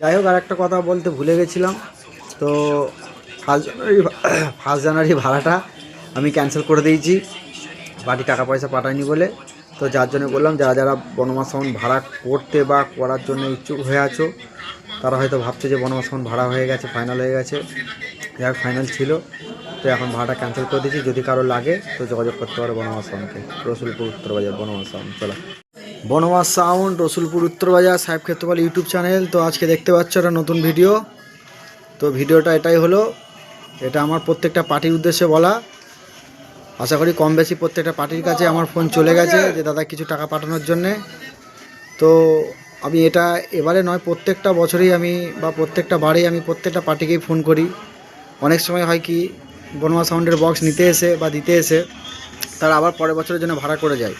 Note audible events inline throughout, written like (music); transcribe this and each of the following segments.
যাই হোক আর একটা কথা বলতে ভুলে গেছিলাম। তো ফার্স্ট জানুয়ারি (coughs) ফার্স্ট জানুয়ারি ভাড়াটা আমি ক্যান্সেল করে দিয়েছি। বাড়ি টাকা পয়সা পাঠায়নি বলে। তো যার জন্য বললাম, যারা যারা বনমাস সাউন্ড ভাড়া করতে বা করার জন্য ইচ্ছুক হয়ে আছো, তারা হয়তো ভাবছে যে বনমাস সাউন্ড ভাড়া হয়ে গেছে ফাইনাল হয়ে গেছে। যাক ফাইনাল ছিল। তো এখন ভাড়াটা ক্যান্সেল করে দিয়েছি। যদি কারও লাগে, তো যোগাযোগ করতে পারো বনমাস সাউন্ডকে রসুলপুর উত্তরবাজার বনমাস সাউন্ড চলো। বনমাস সাউন্ড, রসুলপুর, উত্তরবাজার, সাহেব ক্ষেত্রপাল ইউটিউব চ্যানেল। তো আজকে দেখতে পাচ্ছ একটা নতুন ভিডিও। তো ভিডিওটা এটাই হলো, এটা আমার প্রত্যেকটা পার্টির উদ্দেশ্যে বলা। আশা করি কম বেশি প্রত্যেকটা পার্টির কাছে আমার ফোন চলে গেছে, যে দাদা কিছু টাকা পাঠানোর জন্যে। তো আমি এটা এবারে নয়, প্রত্যেকটা বছরেই আমি বা প্রত্যেকটা বারেই আমি প্রত্যেকটা পার্টিকেই ফোন করি। অনেক সময় হয় কি বনমা সাউন্ডের বক্স নিতে এসে বা দিতে এসে, তারা আবার পরের বছরের জন্য ভাড়া করে যায়।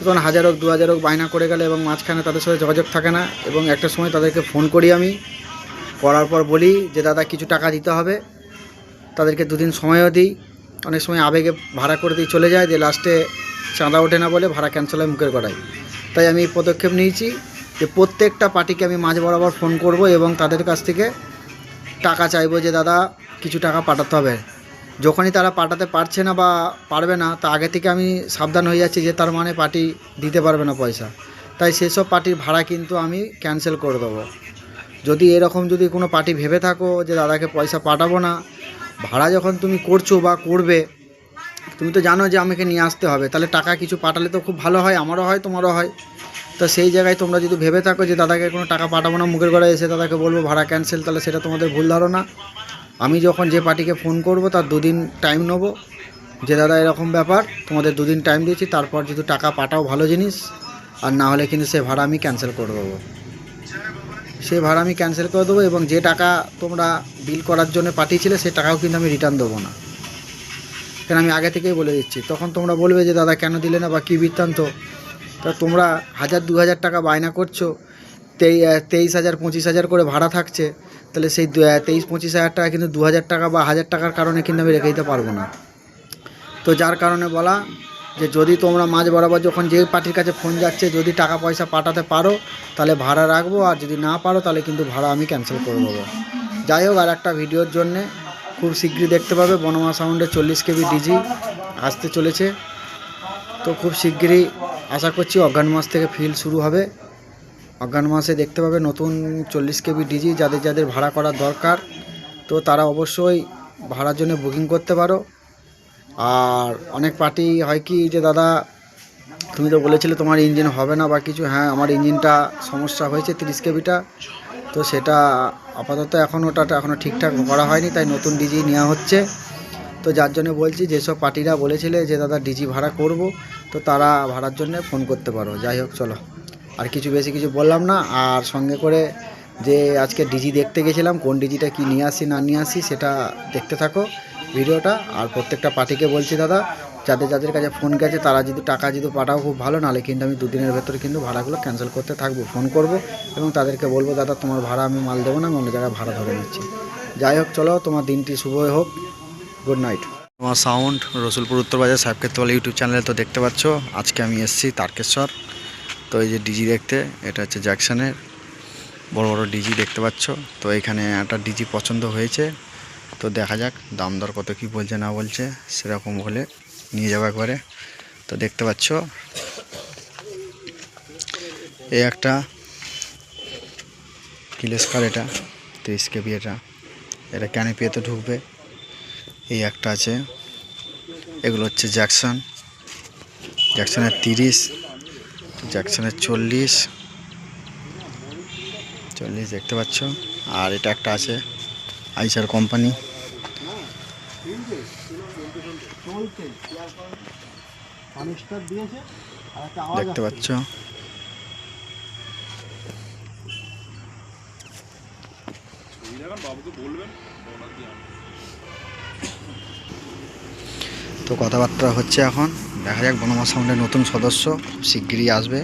তখন হাজার হোক দু হাজার হোক বায়না করে গেলে এবং মাঝখানে তাদের সাথে যোগাযোগ থাকে না এবং একটা সময় তাদেরকে ফোন করি আমি। করার পর বলি যে, দাদা, কিছু টাকা দিতে হবে। তাদেরকে দুদিন সময়ও দিই। অনেক সময় আবেগে ভাড়া করে দিয়ে চলে যায়। যে লাস্টে চাঁদা ওঠে না বলে ভাড়া ক্যান্সেল হয়, মুখের করাই তাই আমি পদক্ষেপ নিয়েছি যে, প্রত্যেকটা পার্টিকে আমি মাঝ বরাবর ফোন করব এবং তাদের কাছ থেকে টাকা চাইব যে, দাদা, কিছু টাকা পাঠাতে হবে। যখনই তারা পাঠাতে পারছে না বা পারবে না, তা আগে থেকে আমি সাবধান হয়ে যাচ্ছি যে তার মানে পার্টি দিতে পারবে না পয়সা। তাই সেসব পার্টির ভাড়া কিন্তু আমি ক্যান্সেল করে দেবো। যদি এরকম যদি কোনো পার্টি ভেবে থাকো যে দাদাকে পয়সা পাঠাবো না, ভাড়া যখন তুমি করছ বা করবে, তুমি তো জানো যে আমাকে নিয়ে আসতে হবে, তাহলে টাকা কিছু পাঠালে তো খুব ভালো হয়, আমারও হয়, তোমারও হয়। তো সেই জায়গায় তোমরা যদি ভেবে থাকো যে দাদাকে কোনো টাকা পাঠাবো না, মুখের গড়ায় এসে দাদাকে বলব ভাড়া ক্যান্সেল তাহলে সেটা তোমাদের ভুল ধারণা। আমি যখন যে পার্টিকে ফোন করব, তার দুদিন টাইম নেব। যে দাদা, এরকম ব্যাপার, তোমাদের দুদিন টাইম দিয়েছি, তারপর যদি টাকা পাঠাও ভালো জিনিস, আর না হলে কিন্তু সে ভাড়া আমি ক্যান্সেল করে দেবো। সে ভাড়া আমি ক্যান্সেল করে দেবো এবং যে টাকা তোমরা বিল করার জন্য পাঠিয়েছিলে, সে টাকাও কিন্তু আমি রিটার্ন দেবো না। কেন, আমি আগে থেকেই বলে দিচ্ছি, তখন তোমরা বলবে যে, দাদা, কেন দিলে না বা কী বৃত্তান্ত? তা তোমরা হাজার দু হাজার টাকা বায়না করছ, তেই তেইশ হাজার, পঁচিশ হাজার করে ভাড়া থাকছে। তাহলে সেই তেইশ, পঁচিশ হাজার টাকা কিন্তু দু হাজার টাকা বা হাজার টাকার কারণে কিন্তু আমি রেখে দিতে পারব না। তো যার কারণে বলা যে যদি তোমরা মাঝ বরাবর যখন যে পার্টির কাছে ফোন যাচ্ছে, যদি টাকা পয়সা পাঠাতে পারো, তাহলে ভাড়া রাখব, আর যদি না পারো, তাহলে কিন্তু ভাড়া আমি ক্যান্সেল করে দেবো। যাই হোক আর একটা ভিডিওর জন্যে খুব শীঘ্রই দেখতে পাবে বনমা সাউন্ডে চল্লিশ কেবি ডিজি আসতে চলেছে। তো খুব শীঘ্রই আশা করছি অজ্ঞান মাস থেকে ফিল শুরু হবে। অজ্ঞান মাসে দেখতে পাবে নতুন চল্লিশ কেবি ডিজি যাদের যাদের ভাড়া করার দরকার। তো তারা অবশ্যই ভাড়ার জন্য বুকিং করতে পারো। আর অনেক পার্টি হয় কি যে, দাদা, তুমি তো বলেছিলে তোমার ইঞ্জিন হবে না বা কিছু। হ্যাঁ আমার ইঞ্জিনটা সমস্যা হয়েছে তিরিশ কেবিটা। তো সেটা আপাতত এখন ওটা এখনও ঠিকঠাক করা হয়নি, তাই নতুন ডিজি নেওয়া হচ্ছে। তো যার জন্য বলছি, যেসব পার্টিরা বলেছিলে যে, দাদা, ডিজি ভাড়া করব, তো তারা ভাড়ার জন্য ফোন করতে পারো। যাই হোক, চলো। আর কিছু বেশি কিছু বললাম না। আর সঙ্গে করে যে আজকে ডিজি দেখতে গেছিলাম, কোন ডিজিটা কি নিয়ে আসি, না নিয়ে আসি, সেটা দেখতে থাকো ভিডিওটা। আর প্রত্যেকটা পার্টিকে বলছি, দাদা, যাদের যাদের কাছে ফোন গেছে, তারা যদি টাকা যদি পাঠাও খুব ভালো, নাহলে কিন্তু আমি দুদিনের ভেতরে কিন্তু ভাড়াগুলো ক্যান্সেল করতে থাকব ফোন করব এবং তাদেরকে বলব, দাদা, তোমার ভাড়া আমি মাল দেবো না, আমি অন্য জায়গায় ভাড়া ধরে নিচ্ছি। যাই হোক, চলো, তোমার দিনটি শুভ হোক। গুড নাইট তোমার সাউন্ড রসুলপুর উত্তরবাজার সাহেব ক্ষেত্রপাল ইউটিউব চ্যানেলে তো দেখতে পাচ্ছ, আজকে আমি এসেছি তারকেশ্বর। তো এই যে ডিজি দেখতে, এটা হচ্ছে জ্যাকসনের বড় বড় ডিজি দেখতে পাচ্ছ। তো এখানে একটা ডিজি পছন্দ হয়েছে। তো দেখা যাক, দাম দর কত কী বলছে না বলছে, সেরকম হলে নিয়ে যাব একবারে। তো দেখতে পাচ্ছ এই একটা কিলেস্কার এটা, তিরিশ কেবি এটা। এটা ক্যানিপিয়াতে ঢুকবে। এই একটা আছে। এগুলো হচ্ছে জ্যাকসন জ্যাকসনের তিরিশ। জ্যাকসনের চল্লিশ। চল্লিশ দেখতে পাচ্ছ। আর এটা একটা আছে আইসার কোম্পানি। দেখতে পাচ্ছ। তো কথাবার্তা হচ্ছে এখন। দেখা যাক বনমা সাউন্ডের নতুন সদস্য শিগগিরই আসবে।